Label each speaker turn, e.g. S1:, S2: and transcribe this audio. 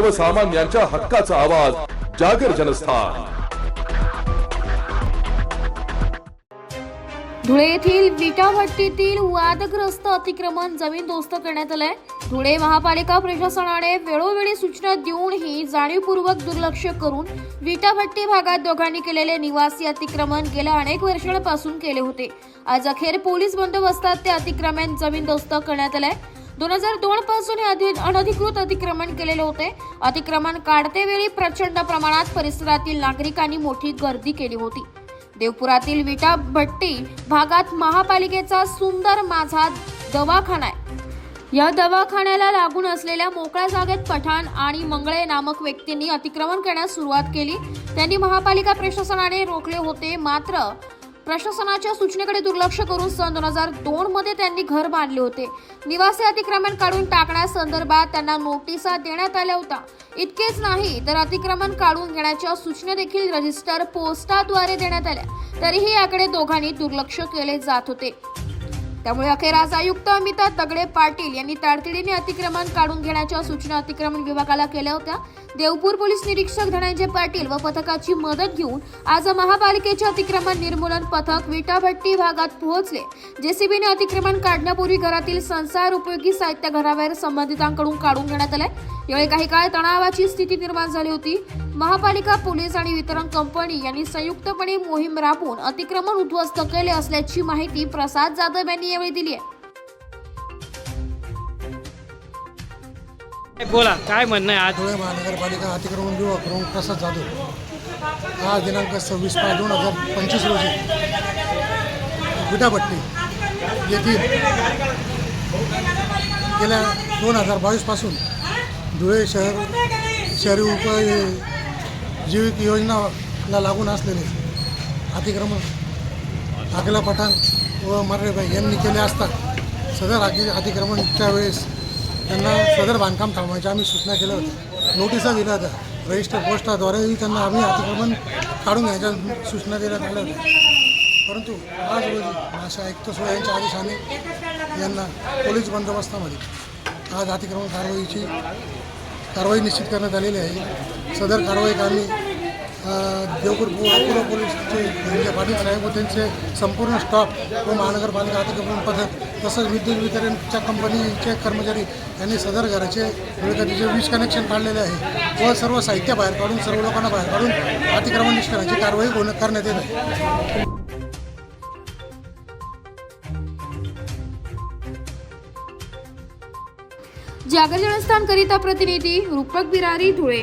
S1: सर्वसामान्यांच्या हक्काचा आवाज जागर जनस्थान.
S2: धुळे येथील विटाभट्टीतील वादग्रस्त अतिक्रमण जमीन दोस्त करण्यात आलंय. धुळे महापालिका प्रशासनाने वेळोवेळी सूचना देऊनही जाणीवपूर्वक दुर्लक्ष करून विटाभट्टी भागात दोघांनी केलेले निवासी अतिक्रमण गेल्या अनेक वर्षांपासून केले होते. आज अखेर पोलीस बंदोबस्तात ते अतिक्रमण जमीनदोस्त करण्यात आलंय. दोन हजार दोन पासून हे अनधिकृत अतिक्रमण केलेले होते. अतिक्रमण काढते वेळी प्रचंड प्रमाणात परिसरातील नागरिकांनी मोठी गर्दी केली होती. देवपुरातील विटा भट्टी भागात महापालिकेचा सुंदर माझा दवाखाना आहे. या दवाखान्याला लागून असलेल्या मोकळ्या जागेत पठाण आणि मंगळे नामक व्यक्तींनी अतिक्रमण करण्यास सुरुवात केली. त्यांनी महापालिका प्रशासनाने रोखले होते. मात्र प्रशासनाच्या सूचनेकडे दुर्लक्ष करून सन दोन हजार दोन मध्ये त्यांनी घर बांधले होते. निवासी अतिक्रमण काढून टाकण्यासंदर्भात त्यांना नोटिसा देण्यात आल्या होत्या. इतकेच नाही तर अतिक्रमण काढून घेण्याच्या सूचना देखील रजिस्टर पोस्टाद्वारे देण्यात आल्या. तरीही याकडे दोघांनी दुर्लक्ष केले जात होते. त्यामुळे अखेर आज आयुक्त अमिता दगडे पाटील यांनी तातडीने अतिक्रमण काढून घेण्याच्या सूचना अतिक्रमण विभागाला केल्या होत्या. देवपूर पोलीस निरीक्षक धनंजय पाटील व पथकाची मदत घेऊन आज महापालिकेचे अतिक्रमण निर्मूलन पथक विटाभट्टी भागात पोहोचले. जेसीबीने अतिक्रमण काढण्यापूर्वी घरातील संसार उपयोगी साहित्य घराबाहेर संबंधितांकडून काढून घेण्यात आलंय. यावेळी काही काळ तणावाची स्थिती निर्माण झाली होती. महापालिका पोलीस आणि वितरण कंपनी यांनी संयुक्तपणे मोहीम राबवून अतिक्रमण उद्ध्वस्त केले असल्याची माहिती प्रसाद जाधव यांनी यावेळी दिली आहे.
S3: बोला काय म्हणणं आहे आज?
S4: धुळे महानगरपालिका अतिक्रमण विभाग प्रमुख प्रसाद जाधव आज दिनांक सव्वीस पाच दोन हजार पंचवीस रोजी विटाभट्टी येथील गेल्या दोन हजार बावीसपासून धुळे शहर शहरी उपाय जीविक योजनाला लागून असलेले अतिक्रमण. आगला पठाण व मर्रेबाई यांनी केले असता सदर अति अतिक्रमणच्या वेळेस त्यांना सदर बांधकाम थांबवायच्या आम्ही सूचना केल्या होत्या. नोटिसा दिल्या होत्या. रजिस्टर पोस्टाद्वारेही त्यांना आम्ही अतिक्रमण काढून घ्यायच्या सूचना देण्यात आल्या होत्या. परंतु आज रोजी अशा आयुक्त सोय यांच्या आदेशाने यांना पोलीस बंदोबस्तामध्ये आज अतिक्रमण कारवाईची कारवाई निश्चित करण्यात आलेली आहे. सदर कारवाईत आम्ही देवपूर पो- अकोला पोलीसचे धनंजय पाटील साहेब व त्यांचे संपूर्ण स्टॉप व महानगरपालिका अतिक्रमण पथक तसंच विद्युत वितरणच्या कंपनीचे कर्मचारी यांनी सदर घराचे मिळकतीचे वीज कनेक्शन काढलेले आहे व सर्व साहित्य बाहेर काढून सर्व लोकांना बाहेर काढून अतिक्रमण निष्करणाची कारवाई करण्यात येत आहे.
S2: जागर जनस्थान करिता प्रतिनिधी रूपक बिरारी धुळे